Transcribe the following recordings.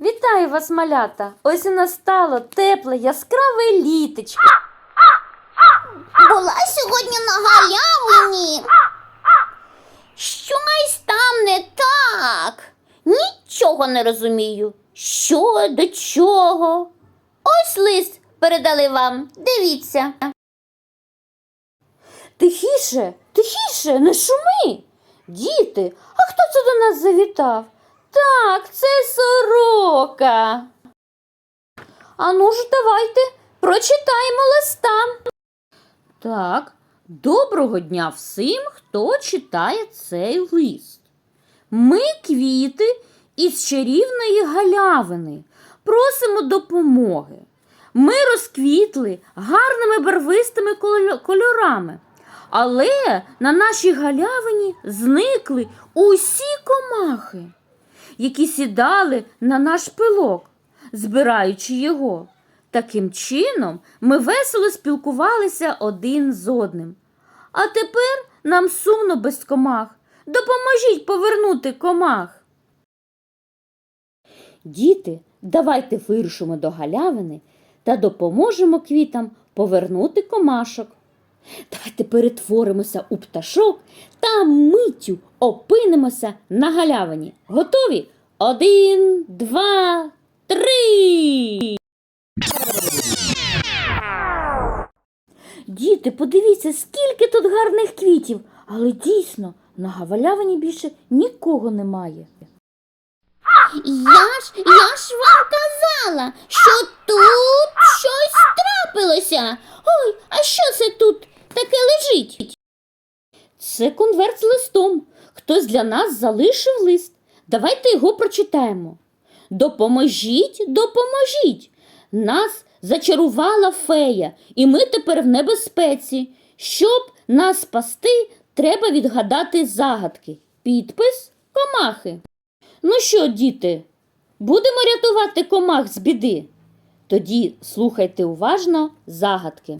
Вітаю вас, малята! Ось і настало тепле, яскраве літочко. Була сьогодні на галявині. Щось там не так. Нічого не розумію. Що до чого? Ось лист передали вам. Дивіться. Тихіше, тихіше, не шуми. Діти, а хто це до нас завітав? Так, це сорока. Ану ж, давайте прочитаємо листа. Так, доброго дня всім, хто читає цей лист. Ми квіти із чарівної галявини. Просимо допомоги. Ми розквітли гарними барвистими кольорами. Але на нашій галявині зникли усі комахи, які сідали на наш пилок, збираючи його. Таким чином ми весело спілкувалися один з одним. А тепер нам сумно без комах. Допоможіть повернути комах. Діти, давайте вирушимо до галявини та допоможемо квітам повернути комашок. Давайте перетворимося у пташок та миттю опинимося на галявині. Готові? Один, два, три. Діти, подивіться, скільки тут гарних квітів, але дійсно на галявині більше нікого немає. Я ж, я ж вам казала, що тут щось трапилося. Ой, а що це тут таке лежить? Це конверт з листом. Хтось для нас залишив лист. Давайте його прочитаємо. Допоможіть, допоможіть. Нас зачарувала фея, і ми тепер в небезпеці. Щоб нас спасти, треба відгадати загадки. Підпис комахи. Ну що, діти, будемо рятувати комах з біди? Тоді слухайте уважно загадки.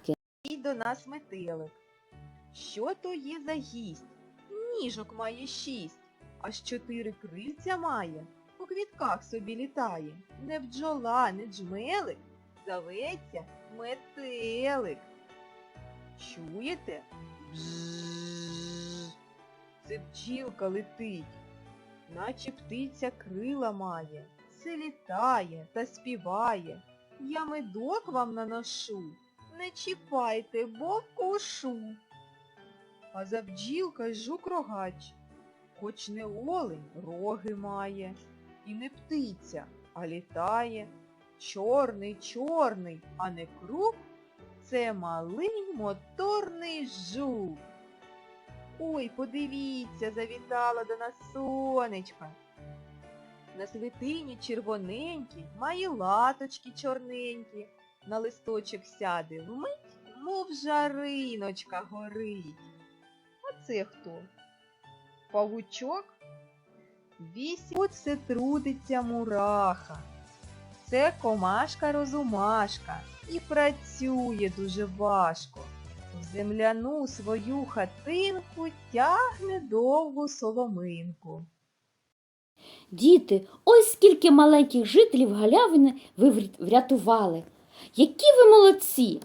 До нас метелик. Що то є за гість? Ніжок має шість, аж чотири крильця має, по квітках собі літає. Не бджола, не джмелик, зоветься метелик. Чуєте? Бжж. Це бджілка летить, наче птиця крила має, все літає та співає. Я медок вам наношу, не чіпайте, бо вкушу. А за бджілка жук рогач, хоч не олень, роги має, і не птиця, а літає. Чорний, чорний, а не круг, це малий моторний жук. Ой, подивіться, завітала до нас сонечка. На святині червоненькі, має латочки чорненькі, на листочок сяде вмить, мов жариночка горить. А це хто? Павучок? Вісім оце трудиться мураха. Це комашка-розумашка і працює дуже важко. В земляну свою хатинку тягне довгу соломинку. Діти, ось скільки маленьких жителів галявини ви врятували. Які ви молодці!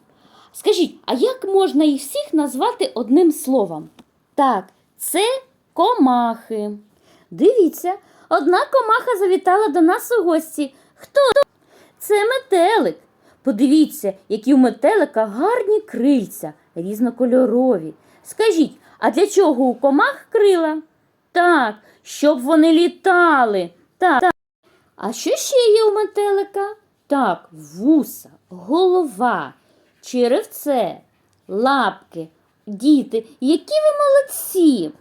Скажіть, а як можна їх всіх назвати одним словом? Так, це комахи. Дивіться, одна комаха завітала до нас у гості. Хто? Це метелик. Подивіться, які у метелика гарні крильця, різнокольорові. Скажіть, а для чого у комах крила? Так, щоб вони літали. Так. так. А що ще є у метелика? Так, вуса, голова, черевце, лапки. Діти, які ви молодці!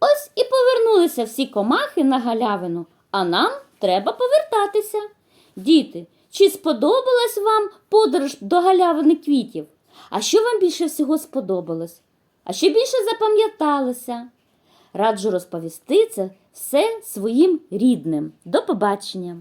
Ось і повернулися всі комахи на галявину, а нам треба повертатися. Діти, чи сподобалась вам подорож до галявини квітів? А що вам більше всього сподобалось? А що більше запам'яталося? Раджу розповісти це все своїм рідним. До побачення!